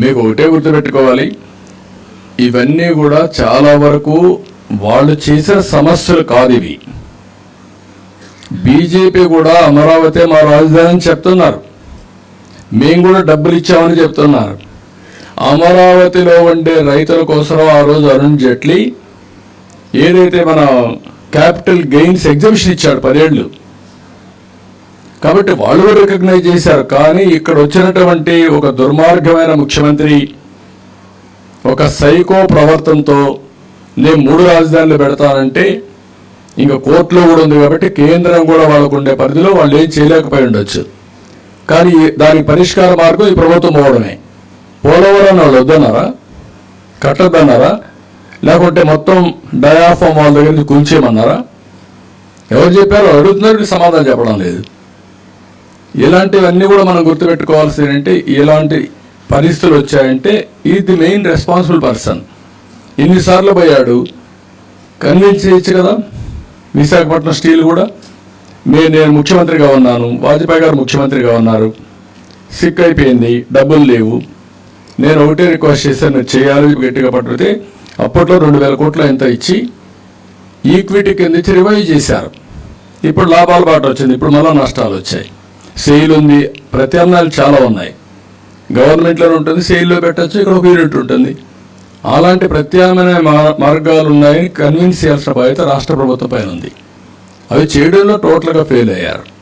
మీకు ఒకటే గుర్తుపెట్టుకోవాలి ఇవన్నీ కూడా చాలా వరకు వాళ్ళు చేసిన సమస్యలు కాదు ఇవి. బీజేపీ కూడా అమరావతి మా రాజధాని అని చెప్తున్నారు. మేము కూడా డబ్బులు ఇచ్చామని చెప్తున్నారు. అమరావతిలో ఉండే రైతుల కోసం ఆ రోజు అరుణ్ జైట్లీ ఏదైతే మన క్యాపిటల్ గెయిన్స్ ఎగ్జిబిషన్ ఇచ్చాడు పదేళ్ళు కాబట్టి వాళ్ళు కూడా రికగ్నైజ్ చేశారు. కానీ ఇక్కడ వచ్చినటువంటి ఒక దుర్మార్గమైన ముఖ్యమంత్రి ఒక సైకో ప్రవర్తనతో నేను మూడు రాజధానులు పెడతానంటే ఇంకా కోర్టులో కూడా ఉంది కాబట్టి కేంద్రం కూడా వాళ్ళకు ఉండే పరిధిలో వాళ్ళు ఏం చేయలేకపోయి ఉండొచ్చు. కానీ దానికి పరిష్కార మార్గం ఈ ప్రభుత్వం పోవడమే. పోలవరం వాళ్ళు వద్దన్నారా? కట్టద్దన్నారా? లేకుంటే మొత్తం డయాఫామ్ వాళ్ళ దగ్గర నుంచి కూల్చేయమన్నారా ఎవరు చెప్పారో? అడుగుతున్నారు సమాధానం చెప్పడం లేదు. ఇలాంటివన్నీ కూడా మనం గుర్తుపెట్టుకోవాల్సి ఏంటంటే ఎలాంటి పరిస్థితులు వచ్చాయంటే ఈ ది మెయిన్ రెస్పాన్సిబుల్ పర్సన్. ఇన్నిసార్లు పోయాడు కన్విన్స్ చేయొచ్చు కదా? విశాఖపట్నం స్టీల్ కూడా. నేను నేను ముఖ్యమంత్రిగా ఉన్నాను వాజ్పేయి గారు ముఖ్యమంత్రిగా ఉన్నారు. సిక్ అయిపోయింది డబ్బులు లేవు. నేను ఒకటే రిక్వెస్ట్ చేశాను చేయాలి గట్టిగా పట్టుడితే అప్పట్లో రెండు వేల కోట్లు ఎంత ఇచ్చి ఈక్విటీ కింద ఇచ్చి రివైవ్ చేశారు. ఇప్పుడు లాభాల బాట వచ్చింది ఇప్పుడు మళ్ళీ నష్టాలు వచ్చాయి. సెయిల్ ఉంది. ప్రత్యామ్నాయాలు చాలా ఉన్నాయి. గవర్నమెంట్లో ఉంటుంది సెయిల్లో పెట్టచ్చు ఇక్కడ ఒక యూనిట్ ఉంటుంది. అలాంటి ప్రత్యామ్నాయ మా- మార్గాలు ఉన్నాయని కన్విన్స్ చేయాల్సిన బాధ్యత రాష్ట్ర ప్రభుత్వం పైన ఉంది. అవి చేయడంలో టోటల్గా ఫెయిల్ అయ్యారు.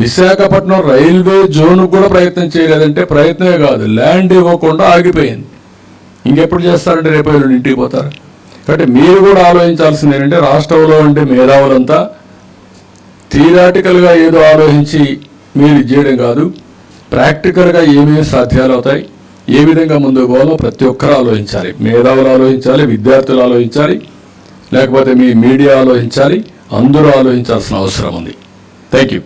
విశాఖపట్నం రైల్వే జోన్ కూడా ప్రయత్నం చేయలేదంటే ప్రయత్నమే కాదు ల్యాండ్ ఇవ్వకుండా ఆగిపోయింది. ఇంకెప్పుడు చేస్తారంటే రేపు ఎల్లుండి ఇంటికి పోతారు. కాబట్టి మీరు కూడా ఆలోచించాల్సింది ఏంటంటే రాష్ట్రంలో ఉండే మేధావులంతా థియరాటికల్గా ఏదో ఆలోచించి మీరు చేయడం కాదు. ప్రాక్టికల్గా ఏమేమి సాధ్యాలు అవుతాయి? ఏ విధంగా ముందుకు పోవాలో ప్రతి ఒక్కరు ఆలోచించాలి. మేధావులు ఆలోచించాలి విద్యార్థులు ఆలోచించాలి లేకపోతే మీ మీడియా ఆలోచించాలి అందరూ ఆలోచించాల్సిన అవసరం ఉంది. Thank you